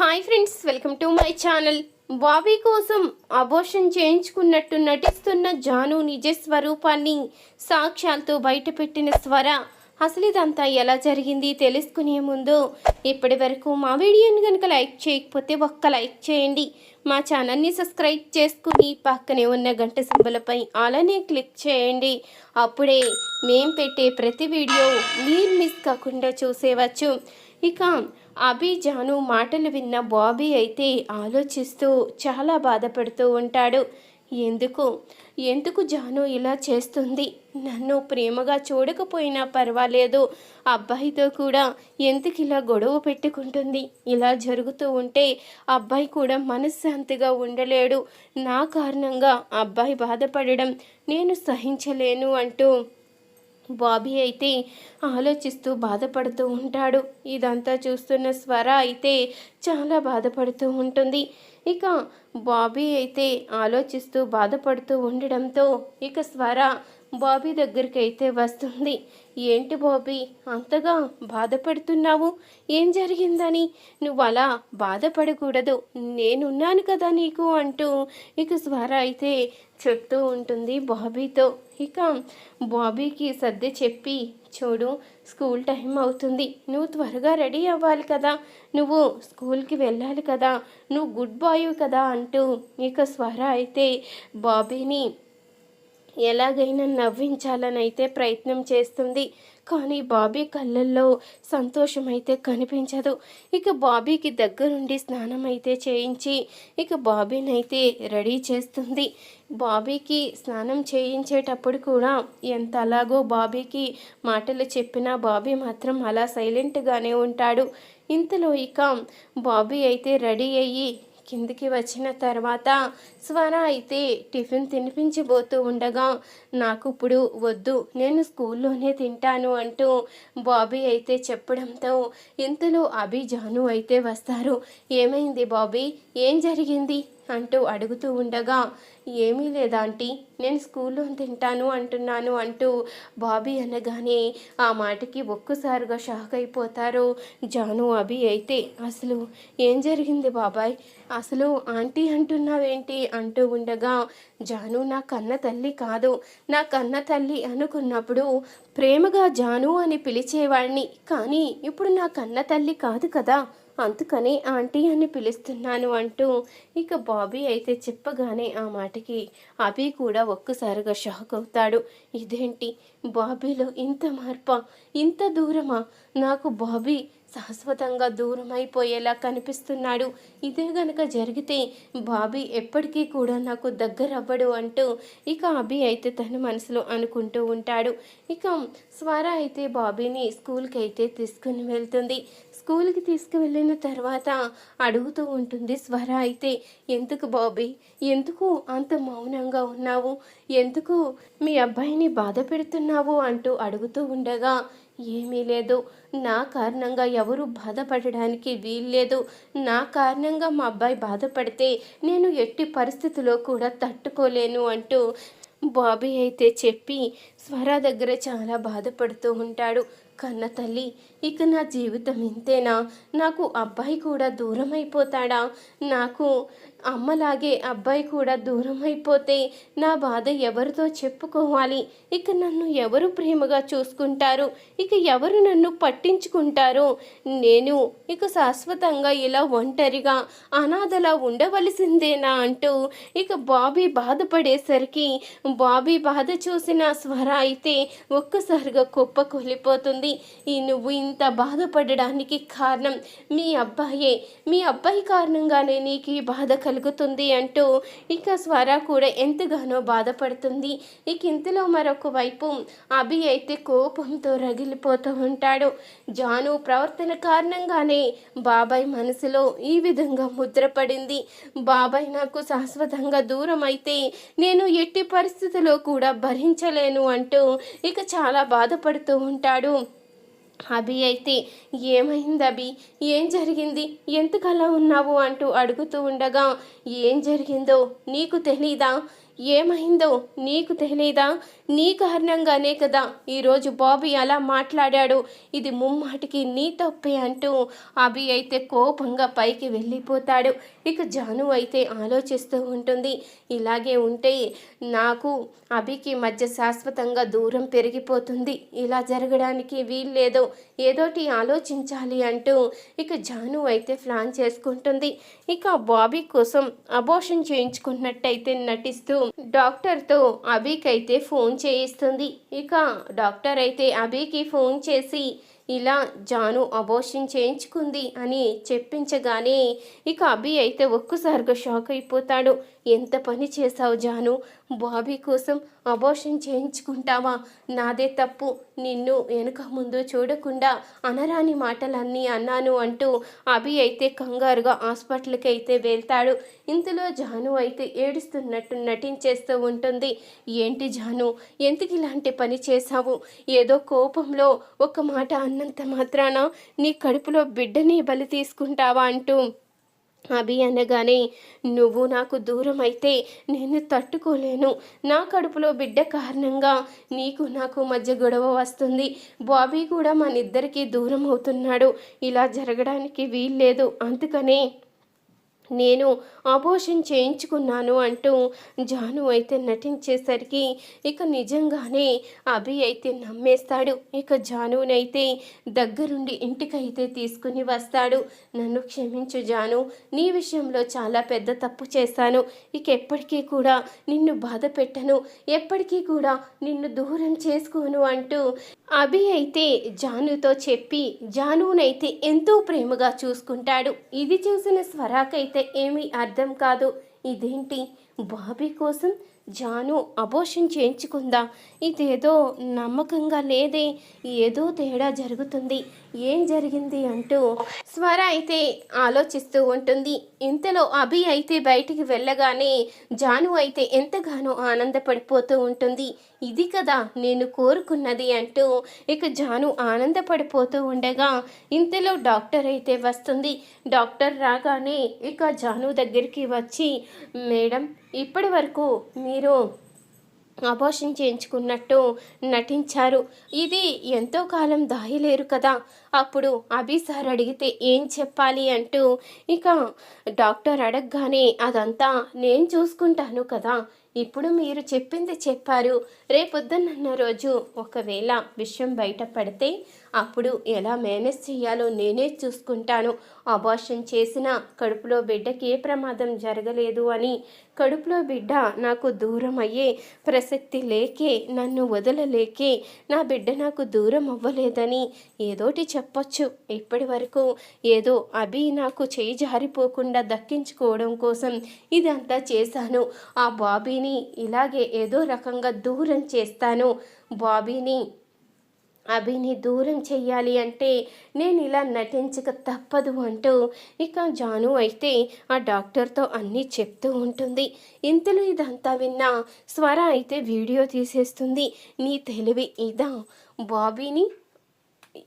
Hi friends welcome to my channel Bobby కోసం abortion చేయించుకున్నట్టు నటిస్తున్న జాను నిజ స్వరూపాన్ని సాక్ష్యాలతో బయటపెట్టిన స్వర. అసలు ఇదంతా ఎలా జరిగింది తెలుసుకునే ముందు ఇప్పటి వరకు మా వీడియోని కనుక లైక్ చేయకపోతే ఒక్క లైక్ చేయండి. మా ఛానల్ని సబ్స్క్రైబ్ చేసుకుని పక్కనే ఉన్న గంట సింబలపై అలానే క్లిక్ చేయండి. అప్పుడే మేం పెట్టే ప్రతి వీడియో మీరు మిస్ కాకుండా చూసేవచ్చు. ఇక అభిజాను మాటలు విన్న బాబీ అయితే ఆలోచిస్తూ చాలా బాధపడుతూ ఉంటాడు. ఎందుకు? ఎందుకు జాను ఇలా చేస్తుంది? నన్ను ప్రేమగా చూడకపోయినా పర్వాలేదు. అబ్బాయితో కూడా ఎందుకు ఇలా గొడవ పెట్టుకుంటుంది? ఇలా జరుగుతూ ఉంటే అబ్బాయి కూడా మనశ్శాంతిగా ఉండలేడు. నా కారణంగా అబ్బాయి బాధపడడం నేను సహించలేను అంటూ బాబీ అయితే ఆలోచిస్తూ బాధపడుతూ ఉంటాడు. ఇదంతా చూస్తున్న స్వర అయితే చాలా బాధపడుతూ ఉంటుంది. ఇక బాబీ అయితే ఆలోచిస్తూ బాధపడుతూ ఉండడంతో ఇక స్వర బాబీ దగ్గరికి అయితే వస్తుంది. ఏంటి బాబీ అంతగా బాధపడుతున్నావు? ఏం జరిగిందని? నువ్వు అలా బాధపడకూడదు. నేనున్నాను కదా నీకు అంటూ ఇక స్వర అయితే చెప్తూ ఉంటుంది బాబీతో. ఇక బాబీకి సర్ది చెప్పి చూడు స్కూల్ టైం అవుతుంది. నువ్వు త్వరగా రెడీ అవ్వాలి కదా. నువ్వు స్కూల్కి వెళ్ళాలి కదా. నువ్వు గుడ్ బాయ్ కదా అంటూ ఇక స్వర అయితే బాబీని ఎలాగైనా నవ్వించాలని అయితే ప్రయత్నం చేస్తుంది. కానీ బాబీ కళ్ళల్లో సంతోషం అయితే కనిపించదు. ఇక బాబీకి దగ్గరుండి స్నానం అయితే చేయించి ఇక బాబీని అయితే రెడీ చేస్తుంది. బాబీకి స్నానం చేయించేటప్పుడు కూడా ఎంత అలాగో బాబీకి మాటలు చెప్పినా బాబీ మాత్రం అలా సైలెంట్గానే ఉంటాడు. ఇంతలో ఇక బాబీ అయితే రెడీ అయ్యి కిందికి వచ్చిన తర్వాత స్వర అయితే టిఫిన్ తినిపించబోతూ ఉండగా నాకు ఇప్పుడు వద్దు నేను స్కూల్లోనే తింటాను అంటూ బాబీ అయితే చెప్పడంతో ఇంతలో అభి జాను అయితే వస్తారు. ఏమైంది బాబీ? ఏం జరిగింది? అంటూ అడుగుతూ ఉండగా ఏమీ లేదా ఆంటీ నేను స్కూల్లో తింటాను అంటున్నాను అంటూ బాబీ అనగానే ఆ మాటకి ఒక్కసారిగా షాక్ అయిపోతారు జాను అభి అయితే. అసలు ఏం జరిగింది బాబాయ్? అసలు ఆంటీ అంటున్నావేంటి? అంటూ ఉండగా జాను నా కన్న తల్లి కాదు. నా కన్న తల్లి అనుకున్నప్పుడు ప్రేమగా జాను అని పిలిచేవాడిని కానీ ఇప్పుడు నా కన్న తల్లి కాదు కదా. అందుకని ఆంటీ అని పిలుస్తున్నాను అంటూ ఇక బాబీ అయితే చెప్పగానే ఆ మాటకి అభి కూడా ఒక్కసారిగా షాక్ అవుతాడు. ఇదేంటి? బాబీలో ఇంత మార్పా? ఇంత దూరమా? నాకు బాబీ శాశ్వతంగా దూరం అయిపోయేలా కనిపిస్తున్నాడు. ఇదే గనక జరిగితే బాబీ ఎప్పటికీ కూడా నాకు దగ్గర అవ్వడు అంటూ ఇక అభి అయితే తన మనసులో అనుకుంటూ ఉంటాడు. ఇక స్వర అయితే బాబీని స్కూల్కి అయితే తీసుకుని వెళ్తుంది. స్కూల్కి తీసుకువెళ్ళిన తర్వాత అడుగుతూ ఉంటుంది స్వర అయితే ఎందుకు బాబీ? ఎందుకు అంత మౌనంగా ఉన్నావు? ఎందుకు మీ అబ్బాయిని బాధ పెడుతున్నావు? అంటూ అడుగుతూ ఉండగా ఏమీ లేదు. నా కారణంగా ఎవరు బాధపడడానికి వీల్లేదు. నా కారణంగా మా అబ్బాయి బాధపడితే నేను ఎట్టి పరిస్థితిలో కూడా తట్టుకోలేను అంటూ బాబీ అయితే చెప్పి స్వర దగ్గర చాలా బాధపడుతూ ఉంటాడు. కన్న తల్లి ఇక నా జీవితం ఇంతేనా? నాకు అబ్బాయి కూడా దూరం అయిపోతాడా నాకు అమ్మలాగే అబ్బాయి కూడా దూరం అయిపోతే నా బాధ ఎవరితో చెప్పుకోవాలి? ఇక నన్ను ఎవరు ప్రేమగా చూసుకుంటారు? ఇక ఎవరు నన్ను పట్టించుకుంటారు? నేను ఇక శాశ్వతంగా ఇలా ఒంటరిగా అనాథలా ఉండవలసిందేనా అంటూ ఇక బాబీ బాధపడేసరికి బాబీ బాధ చూసిన స్వర అయితే ఒక్కసారిగా కుప్ప కూలిపోతుంది. ఈ నువ్వు ఇంత బాధపడడానికి కారణం మీ అబ్బాయే. మీ అబ్బాయి కారణంగానే నీకు ఈ బాధ కలుగుతుంది అంటూ ఇక స్వర కూడా ఎంతగానో బాధపడుతుంది. ఇక ఇంతలో మరొక వైపు అభి అయితే కోపంతో రగిలిపోతూ ఉంటాడు. జాను ప్రవర్తన కారణంగానే బాబాయ్ మనసులో ఈ విధంగా ముద్రపడింది. బాబాయ్ నాకు శాశ్వతంగా దూరం అయితే నేను ఎట్టి పరిస్థితిలో కూడా భరించలేను అంటూ ఇక చాలా బాధపడుతూ ఉంటాడు. అభి అయితే ఏమైంది అభి? ఏం జరిగింది? ఎందుకలా ఉన్నావు? అంటూ అడుగుతూ ఉండగా ఏం జరిగిందో నీకు తెలీదా? ఏమైందో నీకు తెలియదా నీ కారణంగానే కదా ఈరోజు బాబీ అలా మాట్లాడాడు. ఇది ముమ్మాటికి నీ తప్పే అంటూ అభి అయితే కోపంగా పైకి వెళ్ళిపోతాడు. ఇక జాను అయితే ఆలోచిస్తూ ఉంటుంది. ఇలాగే ఉంటే నాకు అభికి మధ్య శాశ్వతంగా దూరం పెరిగిపోతుంది. ఇలా జరగడానికి వీల్లేదో. ఏదోటి ఆలోచించాలి అంటూ ఇక జాను అయితే ప్లాన్ చేసుకుంటుంది. ఇక బాబీ కోసం అబోషన్ చేయించుకున్నట్టయితే నటిస్తూ డాక్టర్తో అభికైతే ఫోన్ చేయిస్తుంది. ఇక డాక్టర్ అయితే అభికి ఫోన్ చేసి ఇలా జాను అబోషన్ చేయించుకుంది అని చెప్పించగానే ఇక అభి అయితే ఒక్కసారిగా షాక్ అయిపోతాడు. ఎంత పని చేశావు జాను? బాబీ కోసం అబోషన్ చేయించుకుంటావా? నాదే తప్పు. నిన్ను వెనుక ముందు చూడకుండా అనరాని మాటలన్నీ అన్నాను అంటూ అభి అయితే కంగారుగా హాస్పిటల్కి అయితే వెళ్తాడు. ఇంతలో జాను అయితే ఏడుస్తున్నట్టు నటించేస్తూ ఉంటుంది. ఏంటి జాను? ఎందుకు ఇలాంటి పని చేశావు? ఏదో కోపంలో ఒక మాట అన్నంత మాత్రాన నీ కడుపులో బిడ్డని బలి తీసుకుంటావా అంటూ అభి అనగానే నువ్వు నాకు దూరం అయితే నేను తట్టుకోలేను. నా కడుపులో బిడ్డ కారణంగా నీకు నాకు మధ్య గొడవ వస్తుంది. బాబీ కూడా మనిద్దరికీ దూరం అవుతున్నాడు ఇలా జరగడానికి వీల్లేదు. అందుకనే నేను అబోషన్ చేయించుకున్నాను అంటూ జాను అయితే నటించేసరికి ఇక నిజంగానే అభి అయితే నమ్మేస్తాడు. ఇక జానునైతే దగ్గరుండి ఇంటికైతే తీసుకుని వస్తాడు. నన్ను క్షమించు జాను నీ విషయంలో చాలా పెద్ద తప్పు చేశాను. ఇక ఎప్పటికీ కూడా నిన్ను బాధ పెట్టను. ఎప్పటికీ కూడా నిన్ను దూరం చేసుకోను అంటూ అభి అయితే జానుతో చెప్పి జానునైతే ఎంతో ప్రేమగా చూసుకుంటాడు. ఇది చూసిన స్వరాకైతే ఏమీ అర్థం కాదు. ఇదేంటి? బాబీ కోసం జాను అబోషన్ చేయించుకుందా? ఇదేదో నమ్మకంగా లేదే. ఏదో తేడా జరుగుతుంది. ఏం జరిగింది అంటూ స్వర అయితే ఆలోచిస్తూ ఉంటుంది. ఇంతలో అభి అయితే బయటికి వెళ్ళగానే జాను అయితే ఎంతగానో ఆనందపడిపోతూ ఉంటుంది. ఇది కదా నేను కోరుకున్నది అంటూ ఇక జాను ఆనందపడిపోతూ ఉండగా ఇంతలో డాక్టర్ అయితే వస్తుంది. డాక్టర్ రాగానే ఇక జాను దగ్గరికి వచ్చి మేడం ఇప్పటి వరకు మీరు అబోషన్ చేయించుకున్నట్టు నటించారు. ఇది ఎంతో కాలం దాయలేరు కదా. అప్పుడు అభి సార్ అడిగితే ఏం చెప్పాలి అంటూ ఇక డాక్టర్ అడగగానే అదంతా నేను చూసుకుంటాను కదా. ఇప్పుడు మీరు చెప్పింది చెప్పారు. రేపొద్దున్న రోజు ఒకవేళ విషయం బయటపడితే అప్పుడు ఎలా మేనేజ్ చేయాలో నేనే చూసుకుంటాను. అబార్షన్ చేసిన కడుపులో బిడ్డకి ఏ ప్రమాదం జరగలేదు అని. కడుపులో బిడ్డ నాకు దూరం అయ్యే ప్రసక్తి లేకే నన్ను వదలలేకే నా బిడ్డ నాకు దూరం అవ్వలేదని ఏదోటి చెప్పొచ్చు. ఇప్పటి వరకు ఏదో అభి నాకు చేయి జారిపోకుండా దక్కించుకోవడం కోసం ఇదంతా చేశాను. ఆ బాబీని ఇలాగే ఏదో రకంగా దూరం చేస్తాను. బాబీని అభిని దూరం చెయ్యాలి అంటే నేను ఇలా నటించక తప్పదు అంటూ ఇక జాను అయితే ఆ డాక్టర్తో అన్నీ చెప్తూ ఉంటుంది. ఇంతలో ఇదంతా విన్నా స్వర అయితే వీడియో తీసేస్తుంది. నీ తెలివి ఇదా? బాబీని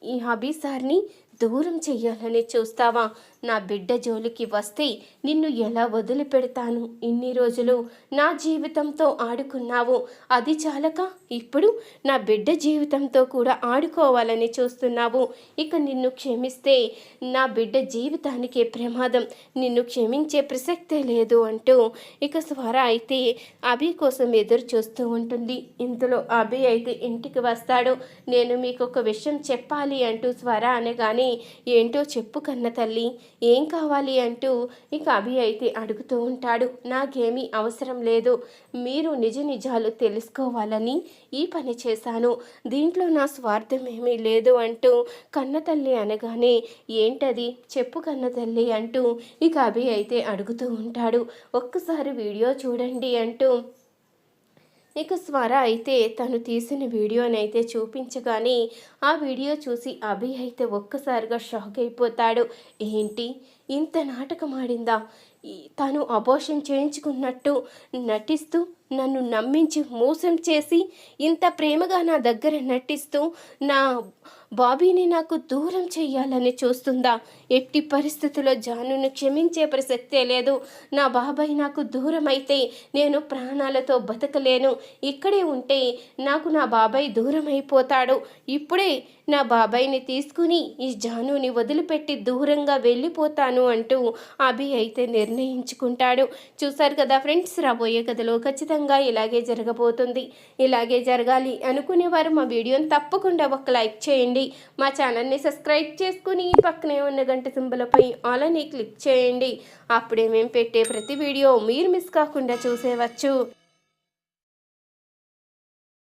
ఈ హబీ సార్ని దూరం చెయ్యాలని చూస్తావా? నా బిడ్డ జోలికి వస్తే నిన్ను ఎలా వదిలిపెడతాను? ఇన్ని రోజులు నా జీవితంతో ఆడుకున్నావు. అది చాలక? ఇప్పుడు నా బిడ్డ జీవితంతో కూడా ఆడుకోవాలని చూస్తున్నావు. ఇక నిన్ను క్షమిస్తే నా బిడ్డ జీవితానికే ప్రమాదం. నిన్ను క్షమించే ప్రసక్తే లేదు అంటూ ఇక స్వర అయితే అభి కోసం ఎదురు చూస్తూ ఉంటుంది. ఇందులో అభి అయితే ఇంటికి వస్తాడు. నేను మీకు ఒక విషయం చెప్పాలి అంటూ స్వర అనగానే ఏంటో చెప్పు కన్న తల్లి ఏం కావాలి? అంటూ ఇక అభి అయితే అడుగుతూ ఉంటాడు. నాకేమీ అవసరం లేదు. మీరు నిజ నిజాలు తెలుసుకోవాలని ఈ పని చేశాను. దీంట్లో నా స్వార్థం ఏమీ లేదు అంటూ కన్న తల్లి అనగానే ఏంటది? చెప్పు కన్న తల్లి అంటూ ఇక అభి అయితే అడుగుతూ ఉంటాడు. ఒక్కసారి వీడియో చూడండి అంటూ ఇక స్వర అయితే తను తీసిన వీడియోనైతే చూపించగానే ఆ వీడియో చూసి అభి అయితే ఒక్కసారిగా షాక్ అయిపోతాడు. ఏంటి? ఇంత నాటకం ఆడిందా తను అబోషన్ చేయించుకున్నట్టు నటిస్తూ నన్ను నమ్మించి మోసం చేసి ఇంత ప్రేమగా నా దగ్గర నటిస్తూ నా బాబీని నాకు దూరం చేయాలని చూస్తుందా? ఎట్టి పరిస్థితుల్లో జానును క్షమించే ప్రసక్తే లేదు. నా బాబాయ్ నాకు దూరం అయితే నేను ప్రాణాలతో బతకలేను. ఇక్కడే ఉంటే నాకు నా బాబాయ్ దూరం అయిపోతాడు ఇప్పుడే నా బాబాయ్ని తీసుకుని ఈ జానుని వదిలిపెట్టి దూరంగా వెళ్ళిపోతాను అంటూ అభి అయితే నిర్ణయించుకుంటాడు. చూశారు కదా ఫ్రెండ్స్ రాబోయే కథలో ఖచ్చితంగా ఇలాగే జరగబోతుంది. ఇలాగే జరగాలి అనుకునేవారు మా వీడియోని తప్పకుండా ఒక లైక్ చేయండి. మా ఛానల్ని సబ్స్క్రైబ్ చేసుకుని పక్కనే ఉన్న గంట సింబలపై ఆల్ అని క్లిక్ చేయండి. అప్పుడే మేము పెట్టే ప్రతి వీడియో మీరు మిస్ కాకుండా చూసేవచ్చు.